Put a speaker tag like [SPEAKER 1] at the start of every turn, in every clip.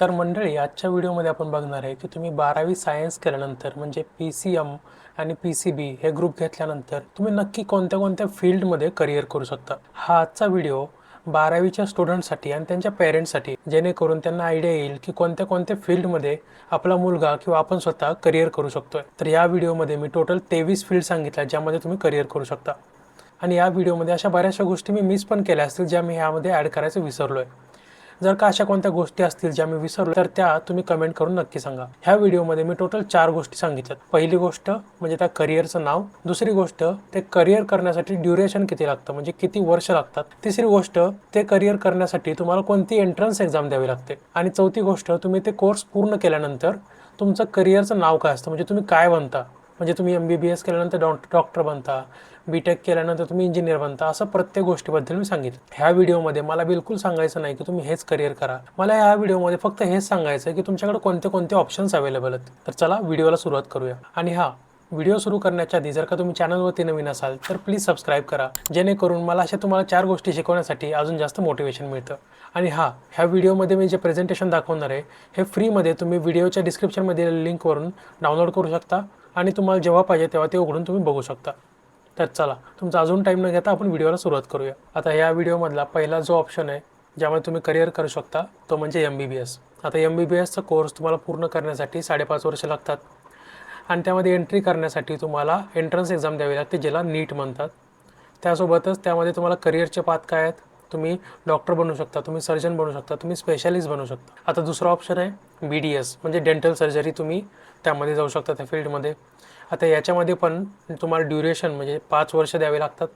[SPEAKER 1] तर मंडळी आजच्या व्हिडिओमध्ये आपण बघणार आहे की तुम्ही बारावी सायन्स केल्यानंतर म्हणजे पी सी एम आणि पी सी बी हे ग्रुप घेतल्यानंतर तुम्ही नक्की कोणत्या कोणत्या फील्डमध्ये करिअर करू शकता? हा आजचा व्हिडिओ बारावीच्या स्टुडंटसाठी आणि त्यांच्या पेरेंट्ससाठी जेणेकरून त्यांना आयडिया येईल की कोणत्या कोणत्या फील्डमध्ये आपला मुलगा किंवा आपण स्वतः करिअर करू शकतोय. तर या व्हिडिओमध्ये मी टोटल तेवीस फील्ड सांगितल्या ज्यामध्ये तुम्ही करिअर करू शकता. आणि या व्हिडिओमध्ये अशा बऱ्याचशा गोष्टी मी मिस पण केल्या असतील ज्या मी ह्यामध्ये ॲड करायचं विसरलो आहे जर का अशा कोणत्या गोष्टी असतील ज्या मी विसरलो तर त्या तुम्ही कमेंट करून नक्की सांगा. ह्या व्हिडिओमध्ये मी टोटल चार गोष्टी सांगितल्यात. पहिली गोष्ट म्हणजे त्या करिअरचं नाव. दुसरी गोष्ट ते करिअर करण्यासाठी ड्युरेशन किती लागतं? म्हणजे किती वर्ष लागतात? तिसरी गोष्ट ते करिअर करण्यासाठी तुम्हाला कोणती एंट्रन्स एक्झाम द्यावी लागते? आणि चौथी गोष्ट तुम्ही ते कोर्स पूर्ण केल्यानंतर तुमचं करिअरचं नाव काय असतं? म्हणजे तुम्ही काय बनता? म्हणजे तुम्ही एम बी बी एस केल्यानंतर डॉ डॉक्टर बनता बी टेक केल्यानंतर तुम्ही इंजिनियर बनता असं प्रत्येक गोष्टीबद्दल मी सांगितलं. ह्या व्हिडिओमध्ये मला बिलकुल सांगायचं नाही की तुम्ही हेच करिअर करा. मला ह्या व्हिडिओमध्ये फक्त हेच सांगायचं आहे की तुमच्याकडे कोणते कोणते ऑप्शन्स अवेलेबल आहेत. तर चला व्हिडिओला सुरुवात करूया. आणि हा व्हिडिओ सुरू करण्याच्या आधी जर का तुम्ही चॅनलवरती नवीन असाल तर प्लीज सबस्क्राईब करा. जेणेकरून मला अशा तुम्हाला चार गोष्टी शिकवण्यासाठी अजून जास्त मोटिवेशन मिळतं. आणि हा ह्या व्हिडिओमध्ये मी जे प्रेझेंटेशन दाखवणार आहे हे फ्रीमध्ये तुम्ही व्हिडिओच्या डिस्क्रिप्शनमध्ये लिंकवरून डाउनलोड करू शकता. आणि तुम्हाला जेव्हा पाहिजे तेव्हा ते उघडून तुम्ही बघू शकता. तर चला तुमचा अजून टाईम न घेता आपण व्हिडिओला सुरुवात करूया. आता या व्हिडिओमधला पहिला जो ऑप्शन आहे ज्यामध्ये तुम्ही करिअर करू शकता तो म्हणजे एम बी बी एस आता एम बी बी एसचा कोर्स तुम्हाला पूर्ण करण्यासाठी साडेपाच वर्ष लागतात. आणि त्यामध्ये एंट्री करण्यासाठी तुम्हाला एंट्रन्स एक्झाम द्यावी लागते ज्याला नीट म्हणतात. त्यासोबतच त्यामध्ये तुम्हाला करिअरचे पात काय आहेत? तुम्ही डॉक्टर बनू शकता तुम्ही सर्जन बनू शकता तुम्ही स्पेशालिस्ट बनू शकता. आता दुसरा ऑप्शन आहे बी डी एस म्हणजे डेंटल सर्जरी तुम्ही त्यामध्ये जाऊ शकता त्या फील्डमध्ये आता याच्यामध्ये पण तुम्हाला ड्युरेशन म्हणजे पाच वर्ष द्यावे लागतात.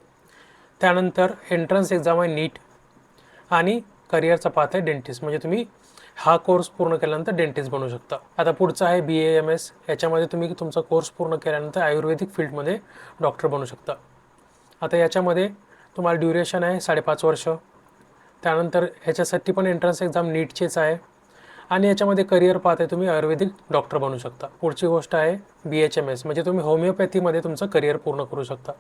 [SPEAKER 1] त्यानंतर एंट्रन्स एक्झाम आहे नीट आणि करिअरचा पाथ आहे डेंटिस्ट म्हणजे तुम्ही हा कोर्स पूर्ण केल्यानंतर डेंटिस्ट बनू शकता. आता पुढचा आहे बी ए एम एस याच्यामध्ये तुम्ही तुमचा कोर्स पूर्ण केल्यानंतर आयुर्वेदिक फील्डमध्ये डॉक्टर बनू शकता. आता याच्यामध्ये तुम्हाला ड्युरेशन आहे साडेपाच वर्ष. त्यानंतर ह्याच्यासाठी पण एंट्रन्स एक्झाम नीटचेच आहे. आणि याच्यामध्ये करिअर पाहत आहे तुम्ही आयुर्वेदिक डॉक्टर बनू शकता. पुढची गोष्ट आहे बी एच एम एस म्हणजे तुम्ही होमिओपॅथीमध्ये तुमचं करिअर पूर्ण करू शकता.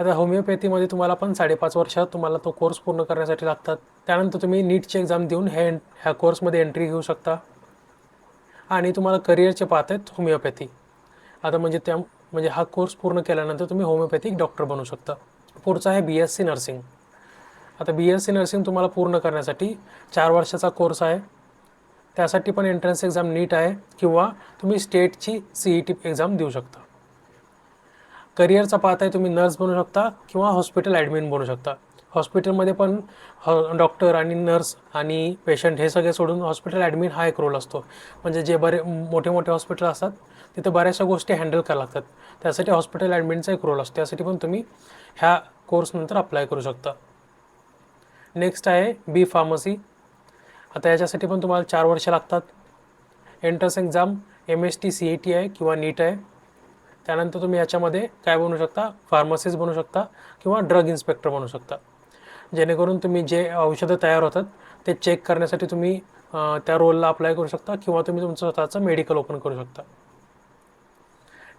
[SPEAKER 1] आता होमिओपॅथीमध्ये तुम्हाला पण साडेपाच वर्षात तुम्हाला तो कोर्स पूर्ण करण्यासाठी लागतात. त्यानंतर तुम्ही नीटची एक्झाम देऊन हे ह्या कोर्समध्ये एंट्री घेऊ शकता. आणि तुम्हाला करिअरचे पाहत आहेत होमिओपॅथी आता म्हणजे त्या म्हणजे हा कोर्स पूर्ण केल्यानंतर तुम्ही होमिओपॅथिक डॉक्टर बनू शकता. पुढचा आहे बी एस सी नर्सिंग आता बी एस सी नर्सिंग तुम्हाला पूर्ण करण्यासाठी चार वर्षाचा कोर्स आहे. त्यासाठी पण एंट्रन्स एक्झाम नीट आहे किंवा तुम्ही स्टेटची सी ई टी एक्झाम देऊ शकता. करिअरचा पाहत आहे तुम्ही नर्स बनू शकता किंवा हॉस्पिटल ॲडमिन बनू शकता. हॉस्पिटलमध्ये पण हो, हॉ डॉक्टर आणि नर्स आणि पेशंट हे सगळे सोडून हॉस्पिटल ॲडमिन हा एक रोल असतो. म्हणजे जे बरे मोठे मोठे हॉस्पिटल असतात तिथे बऱ्याचशा गोष्टी हँडल कराव्या लागतात. त्यासाठी हॉस्पिटल ॲडमिनचा एक रोल असतो. त्यासाठी पण तुम्ही ह्या कोर्सनंतर अप्लाय करू शकता. नेक्स्ट आहे बी फार्मसी आता याच्यासाठी पण तुम्हाला चार वर्ष लागतात. Entrance exam M S T C A T आहे किंवा नीट आहे. त्यानंतर तुम्ही याच्यामध्ये काय बनू शकता? फार्मसिस्ट बनू शकता किंवा ड्रग इन्स्पेक्टर बनू शकता. जेणेकरून तुम्ही जे औषधं तयार होतात ते चेक करण्यासाठी तुम्ही त्या रोलला अप्लाय करू शकता किंवा तुम्ही तुमचं स्वतःचं मेडिकल ओपन करू शकता.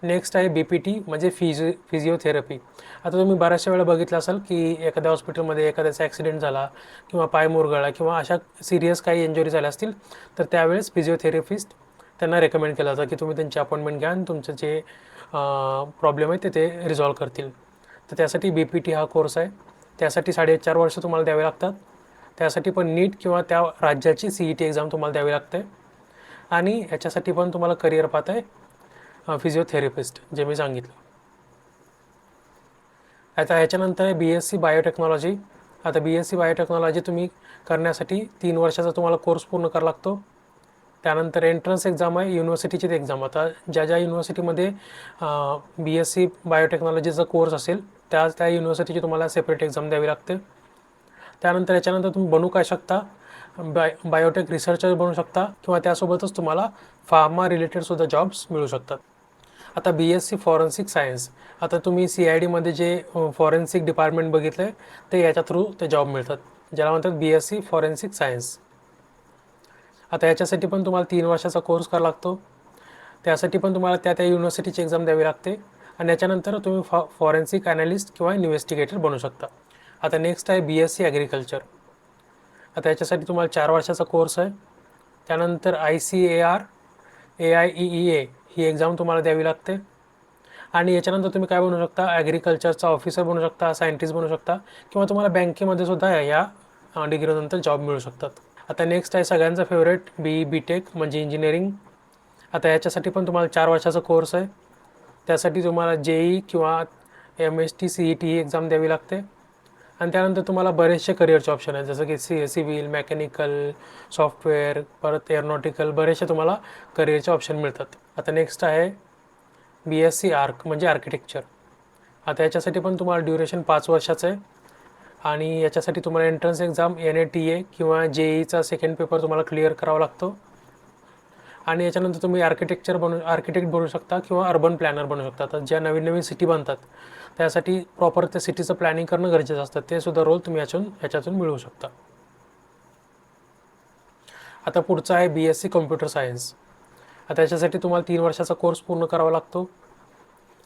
[SPEAKER 1] नेक्स्ट आहे बी पी टी म्हणजे फिजिओ फिजिओथेरपी आता तुम्ही बऱ्याचशा वेळा बघितलं असाल की एखाद्या हॉस्पिटलमध्ये एखाद्याचा ॲक्सिडेंट झाला किंवा पाय मुरगळला किंवा अशा सिरियस काही इंजुरी झाल्या असतील तर त्यावेळेस फिजिओथेरपिस्ट त्यांना रेकमेंड केलं जातं की तुम्ही त्यांची अपॉइंटमेंट घ्या आणि तुमचं जे प्रॉब्लेम आहे ते ते रिझॉल्व करतील. तर त्यासाठी बी पी टी हा कोर्स आहे. त्यासाठी साडेचार वर्ष तुम्हाला द्यावे लागतात. त्यासाठी पण नीट किंवा त्या राज्याची सी ई टी एक्झाम तुम्हाला द्यावी लागते. आणि ह्याच्यासाठी पण तुम्हाला करिअर पाहत आहे. फिजिओथेरपिस्ट जे मी सांगितलं. आता ह्याच्यानंतर आहे बी एस सी बायोटेक्नॉलॉजी आता बी एस सी बायोटेक्नॉलॉजी तुम्ही करण्यासाठी तीन वर्षाचा तुम्हाला कोर्स पूर्ण करावा लागतो. त्यानंतर एंट्रन्स एक्झाम आहे युनिव्हर्सिटीचीच एक्झाम आता ज्या ज्या युनिव्हर्सिटीमध्ये बी एस सी बायोटेक्नॉलॉजीचा कोर्स असेल त्या त्या युनिव्हर्सिटीची तुम्हाला सेपरेट एक्झाम द्यावी लागते. त्यानंतर याच्यानंतर तुम्ही बनू काय शकता? बाय बायोटेक रिसर्चर बनू शकता किंवा त्यासोबतच तुम्हाला फार्मा रिलेटेडसुद्धा जॉब्स मिळू शकतात. आता B S C forensic science आता तुम्ही सी आय डीमध्ये जे फॉरेन्सिक डिपार्टमेंट बघितलं आहे ते याच्या थ्रू ते जॉब मिळतात. ज्याला म्हणतात B S C forensic science आता याच्यासाठी पण तुम्हाला तीन वर्षाचा कोर्स करावा लागतो. त्यासाठी पण तुम्हाला त्या त्या युनिव्हर्सिटीची एक्झाम द्यावी लागते. आणि याच्यानंतर तुम्ही फॉ फॉरेन्सिक ॲनालिस्ट किंवा इन्व्हेस्टिगेटर बनू शकता. आता नेक्स्ट आहे बी एस सी ॲग्रिकल्चर आता याच्यासाठी तुम्हाला चार वर्षाचा कोर्स आहे. त्यानंतर I C A R A I E E A he exam तुम्हाला द्यावी लागते. आणि याच्यानंतर तुम्ही काय बनू शकता? ॲग्रिकल्चरचा ऑफिसर बनू शकता सायंटिस्ट बनू शकता किंवा तुम्हाला बँकेमध्ये सुद्धा या डिग्रीनंतर जॉब मिळू शकतात. आता नेक्स्ट आहे सगळ्यांचा फेवरेट बी बी टेक म्हणजे इंजिनिअरिंग आता याच्यासाठी पण तुम्हाला चार वर्षाचा कोर्स आहे. त्यासाठी तुम्हाला जे ई किंवा M S T C E T ही एक्झाम द्यावी लागते. आणि त्यानंतर तुम्हाला बरेचसे करिअरचे ऑप्शन आहेत. जसं की सी सिव्हिल मेकॅनिकल सॉफ्टवेअर परत एअरोनॉटिकल बरेचसे तुम्हाला करिअरचे ऑप्शन मिळतात. आता नेक्स्ट आहे बी एस सी आर्क म्हणजे आर्किटेक्चर आता याच्यासाठी पण तुम्हाला ड्युरेशन पाच वर्षाचं आहे. आणि याच्यासाठी तुम्हाला entrance exam N A T A किंवा जे ईचा सेकंड पेपर तुम्हाला क्लिअर करावा लागतो. आणि याच्यानंतर तुम्ही आर्किटेक्चर बनू आर्किटेक्ट बनू शकता किंवा अर्बन प्लॅनर बनू शकता. तर ज्या नवीन नवीन सिटी बनतात त्यासाठी प्रॉपर त्या सिटीचं प्लॅनिंग करणं गरजेचं असतं. ते सुद्धा रोल तुम्ही याच्यातून याच्यातून मिळवू शकता. आता पुढचं आहे B S C computer science आता याच्यासाठी तुम्हाला तीन वर्षाचा कोर्स पूर्ण करावा लागतो.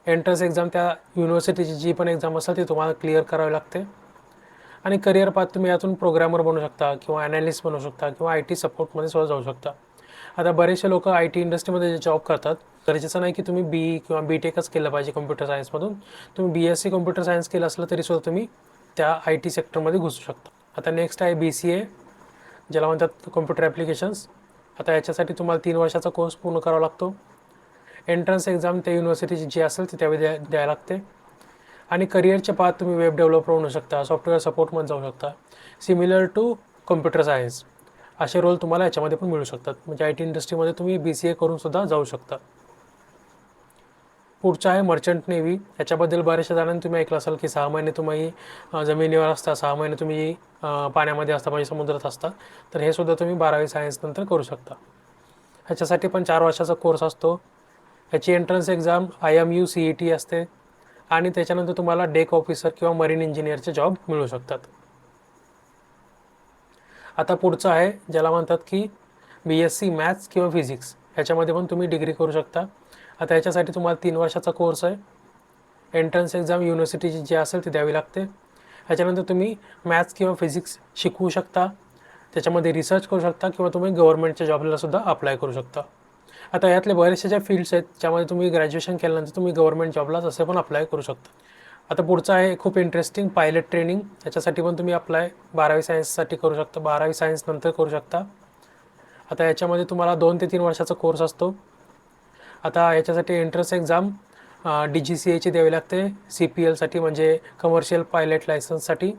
[SPEAKER 1] एंट्रन्स एक्झाम त्या युनिव्हर्सिटीची जी पण एक्झाम असेल ती तुम्हाला क्लिअर करावी लागते. आणि करिअर पाथ तुम्ही यातून प्रोग्रॅमर बनू शकता किंवा ॲनालिस्ट बनू शकता किंवा आय टी सपोर्टमध्ये सुद्धा जाऊ शकता. आता बरेचसे लोक आय टी इंडस्ट्रीमध्ये जे जॉब करतात गरजेचं नाही की तुम्ही बी किंवा बी टेकच केलं पाहिजे कम्प्युटर सायन्समधून तुम्ही B S C computer science केलं असलं तरीसुद्धा तुम्ही त्या आय टी सेक्टरमध्ये घुसू शकता. आता नेक्स्ट आहे बी सी ए ज्याला म्हणतात कम्प्युटर ॲप्लिकेशन्स आता याच्यासाठी तुम्हाला तीन वर्षाचा कोर्स पूर्ण करावा लागतो. एंट्रन्स एक्झाम त्या युनिव्हर्सिटीची जी असेल ती त्यावेळी द्या द्यायला लागते. आणि करिअरच्या पाथ तुम्ही वेब डेव्हलपर बनू शकता सॉफ्टवेअर सपोर्टमध्ये जाऊ शकता. सिमिलर टू कम्प्युटर सायन्स असे रोल तुम्हाला याच्यामध्ये पण मिळू शकतात. म्हणजे आय टी इंडस्ट्रीमध्ये तुम्ही बी सी ए करूनसुद्धा जाऊ शकता. पुढचं आहे मर्चंट नेव्ही याच्याबद्दल बऱ्याचशा जणांनी तुम्ही ऐकलं असाल की सहा महिने तुम्ही जमिनीवर असता सहा महिने तुम्ही पाण्यामध्ये असता म्हणजे समुद्रात असता. तर हे सुद्धा तुम्ही बारावी सायन्स नंतर करू शकता. ह्याच्यासाठी पण चार वर्षाचा कोर्स असतो. ह्याची entrance exam I M U C E T असते. आणि त्याच्यानंतर तुम्हाला डेक ऑफिसर किंवा मरीन इंजिनियरचे जॉब मिळू शकतात. आता पुढचं आहे ज्याला म्हणतात की बी एस सी मॅथ्स किंवा फिजिक्स ह्याच्यामध्ये पण तुम्ही डिग्री करू शकता. आता याच्यासाठी तुम्हाला तीन वर्षाचा कोर्स आहे. एंट्रन्स एक्झाम युनिव्हर्सिटीची जी असेल ती द्यावी लागते. ह्याच्यानंतर तुम्ही मॅथ्स किंवा फिजिक्स शिकवू शकता. त्याच्यामध्ये रिसर्च करू शकता किंवा तुम्ही गव्हर्नमेंटच्या जॉबलासुद्धा अप्लाय करू शकता. आता यातले बरेचसे ज्या फील्ड्स आहेत ज्यामध्ये तुम्ही ग्रॅज्युएशन केल्यानंतर तुम्ही गव्हर्नमेंट जॉबला असे पण अप्लाय करू शकता. आता पुढचं आहे खूप इंटरेस्टिंग पायलट ट्रेनिंग याच्यासाठी पण तुम्ही अप्लाय बारावी सायन्ससाठी करू शकता. बारावी सायन्स नंतर करू शकता. आता याच्यामध्ये तुम्हाला दोन ते तीन वर्षाचा कोर्स असतो. आता याच्यासाठी entrance exam D G C एची द्यावी लागते सी पी एलसाठी म्हणजे कमर्शियल पायलट लायसन्ससाठी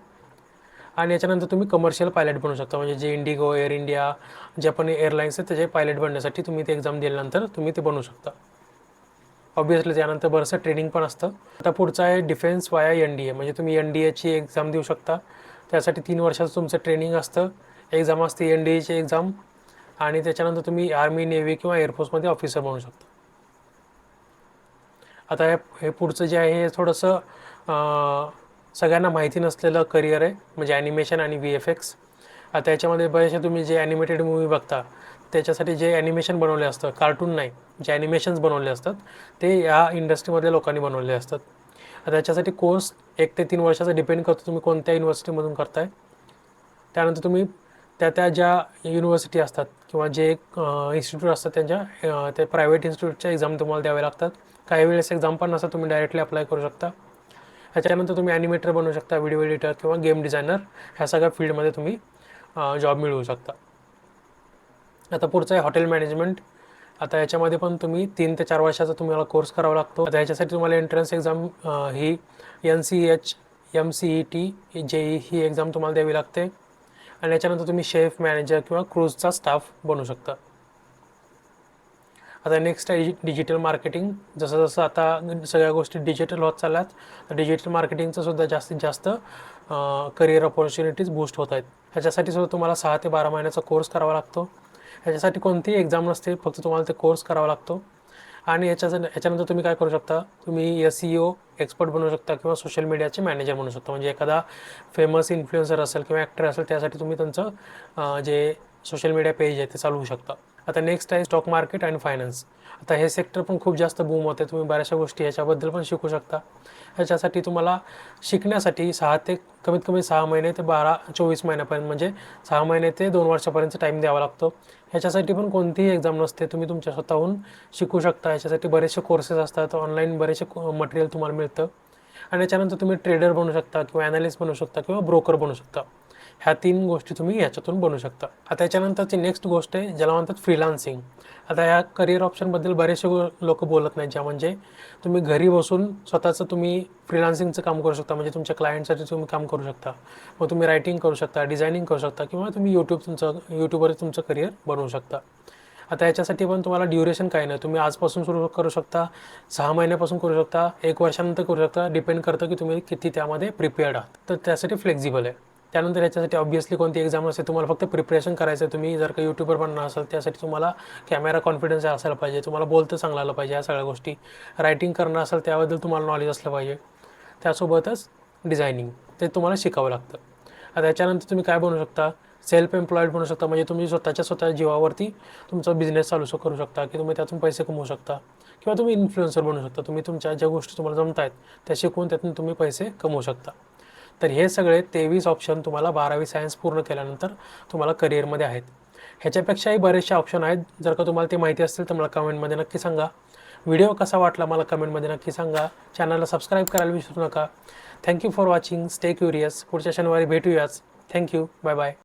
[SPEAKER 1] आणि याच्यानंतर तुम्ही कमर्शियल पायलट बनू शकता म्हणजे जे इंडिगो एअर इंडिया जपानी पण एअरलाईन्स आहेत त्याचे पायलट बनण्यासाठी तुम्ही ते एक्झाम दिल्यानंतर तुम्ही ते बनू शकता. ऑब्विसली त्यानंतर बरंचसं ट्रेनिंग पण असतं. आता पुढचं आहे डिफेन्स वाया एन डी ए म्हणजे तुम्ही एन डी एची एक्झाम देऊ शकता. त्यासाठी तीन वर्षाचं तुमचं ट्रेनिंग असतं. एक्झाम असते एन डी एची एक्झाम आणि त्याच्यानंतर तुम्ही आर्मी नेव्ही किंवा एअरफोर्समध्ये ऑफिसर बनू शकता. आता हे हे पुढचं जे आहे हे थोडंसं सगळ्यांना माहिती नसलेलं करिअर आहे म्हणजे ॲनिमेशन आणि व्ही एफ एक्स आता याच्यामध्ये बरेचसे तुम्ही जे ॲनिमेटेड मूवी बघता त्याच्यासाठी जे ॲनिमेशन बनवले असतं कार्टून नाही जे ॲनिमेशन्स बनवले असतात ते या इंडस्ट्रीमधल्या लोकांनी बनवले असतात. आता याच्यासाठी कोर्स एक ते तीन वर्षाचा डिपेंड करतो तुम्ही कोणत्या युनिव्हर्सिटीमधून करताय. त्यानंतर तुम्ही त्या त्या ज्या युनिव्हर्सिटी असतात किंवा जे इन्स्टिट्यूट असतात त्यांच्या ते त्या प्रायव्हेट इन्स्टिट्यूटच्या एक्झाम तुम्हाला द्यावे लागतात. काही वेळेस एक्झाम पण नसा तुम्ही डायरेक्टली अप्लाय करू शकता. ह्याच्यानंतर तुम्ही ॲनिमेटर बनवू शकता व्हिडिओ एडिटर किंवा गेम डिझायनर ह्या सगळ्या फील्डमध्ये तुम्ही जॉब मिळवू शकता. आता पुढचं आहे हॉटेल मॅनेजमेंट आता याच्यामध्ये पण तुम्ही तीन ते चार वर्षाचा तुम्हाला कोर्स करावा लागतो. आता याच्यासाठी तुम्हाला एंट्रन्स एक्झाम ही N C H M C E T J E ही एक्झाम तुम्हाला द्यावी लागते. आणि याच्यानंतर तुम्ही शेफ मॅनेजर किंवा क्रूजचा स्टाफ बनू शकता. आता नेक्स्ट आहे डिजिटल मार्केटिंग जसं जसं आता सगळ्या गोष्टी डिजिटल होत चालल्यात तर डिजिटल मार्केटिंगचं सुद्धा जास्तीत जास्त करिअर ऑपॉर्च्युनिटीज बूस्ट होत आहेत. ह्याच्यासाठी सुद्धा तुम्हाला सहा ते बारा महिन्याचा कोर्स करावा लागतो. ह्याच्यासाठी कोणतीही एक्झाम नसते फक्त तुम्हाला ते कोर्स करावा लागतो. आणि याच्या याच्यानंतर तुम्ही काय करू शकता? तुम्ही एस ई ओ एक्सपर्ट बनू शकता किंवा सोशल मीडियाचे मॅनेजर बनू शकता. म्हणजे एखादा फेमस इन्फ्लुएन्सर असेल किंवा ॲक्टर असेल त्यासाठी तुम्ही त्यांचं जे सोशल मीडिया पेज आहे ते चालवू शकता. आता नेक्स्ट आहे स्टॉक मार्केट अँड फायनान्स आता हे सेक्टर पण खूप जास्त बूम होते तुम्ही बऱ्याचशा गोष्टी याच्याबद्दल पण शिकू शकता. ह्याच्यासाठी तुम्हाला शिकण्यासाठी सहा ते कमीत कमी सहा महिने ते बारा चोवीस महिन्यापर्यंत म्हणजे सहा महिने ते दोन वर्षापर्यंत टाईम द्यावा लागतो. ह्याच्यासाठी पण कोणतीही एक्झाम नसते. तुम्ही तुमच्या स्वतःहून शिकू शकता. ह्याच्यासाठी बरेचसे कोर्सेस असतात. ऑनलाईन बरेचसे मटेरियल तुम्हाला मिळतं. आणि याच्यानंतर तुम्ही ट्रेडर बनू शकता किंवा ॲनालिस्ट बनू शकता किंवा ब्रोकर बनू शकता. ह्या तीन गोष्टी तुम्ही ह्याच्यातून बनू शकता. आता याच्यानंतरची नेक्स्ट गोष्ट आहे ज्याला म्हणतात फ्रीलान्सिंग आता या करिअर ऑप्शनबद्दल बरेचसे लोक बोलत नाहीत ज्या म्हणजे तुम्ही घरी बसून स्वतःचं तुम्ही फ्रीलान्सिंगचं काम करू शकता. म्हणजे तुमच्या क्लायंटसाठी तुम्ही काम करू शकता. मग तुम्ही रायटिंग करू शकता डिझायनिंग करू शकता किंवा तुम्ही यूट्यूब तुमचं यूट्यूबवर तुमचं करिअर बनवू शकता. आता याच्यासाठी पण तुम्हाला ड्युरेशन काय नाही. तुम्ही आजपासून सुरू करू शकता सहा महिन्यापासून करू शकता एक वर्षानंतर करू शकता. डिपेंड करतं की तुम्ही किती त्यामध्ये प्रिपेअर्ड आहात. तर त्यासाठी फ्लेक्झिबल आहे. त्यानंतर याच्यासाठी ऑब्वियसली कोणती एक्झाम असते तुम्हाला फक्त प्रिपरेशन करायचं आहे तुम्ही. जर का यूट्यूबर बनणार असाल त्यासाठी तुम्हाला कॅमेरा कॉन्फिडन्स असायला पाहिजे. तुम्हाला बोलतं चांगलं आलं पाहिजे या सगळ्या गोष्टी. रायटिंग करणं असेल त्याबद्दल तुम्हाला नॉलेज असलं पाहिजे. त्यासोबतच डिझायनिंग ते तुम्हाला शिकावं लागतं. आता याच्यानंतर तुम्ही काय बनू शकता? सेल्फ एम्प्लॉईड बनू शकता. म्हणजे तुम्ही स्वतःच्या स्वतः जीवावरती तुमचा बिझनेस चालू करू शकता की तुम्ही त्यातून पैसे कमवू शकता. किंवा तुम्ही इन्फ्लुएन्सर बनू शकता. तुम्ही तुमच्या ज्या गोष्टी तुम्हाला जमत आहेत त्या शिकवून त्यातून तुम्ही पैसे कमवू शकता. तर हे सगळे तेवीस ऑप्शन तुम्हाला बारावी सायन्स पूर्ण केल्यानंतर तुम्हाला करिअरमध्ये आहेत. ह्याच्यापेक्षाही बरेचसे ऑप्शन आहेत. जर का तुम्हाला ते माहिती असतील तर मला कमेंटमध्ये नक्की सांगा. व्हिडिओ कसा वाटला मला कमेंटमध्ये नक्की सांगा. चॅनलला सबस्क्राईब करायला विसरू नका. Thank you for watching stay curious पुढच्या शनिवारी भेटूयाच. Thank you bye bye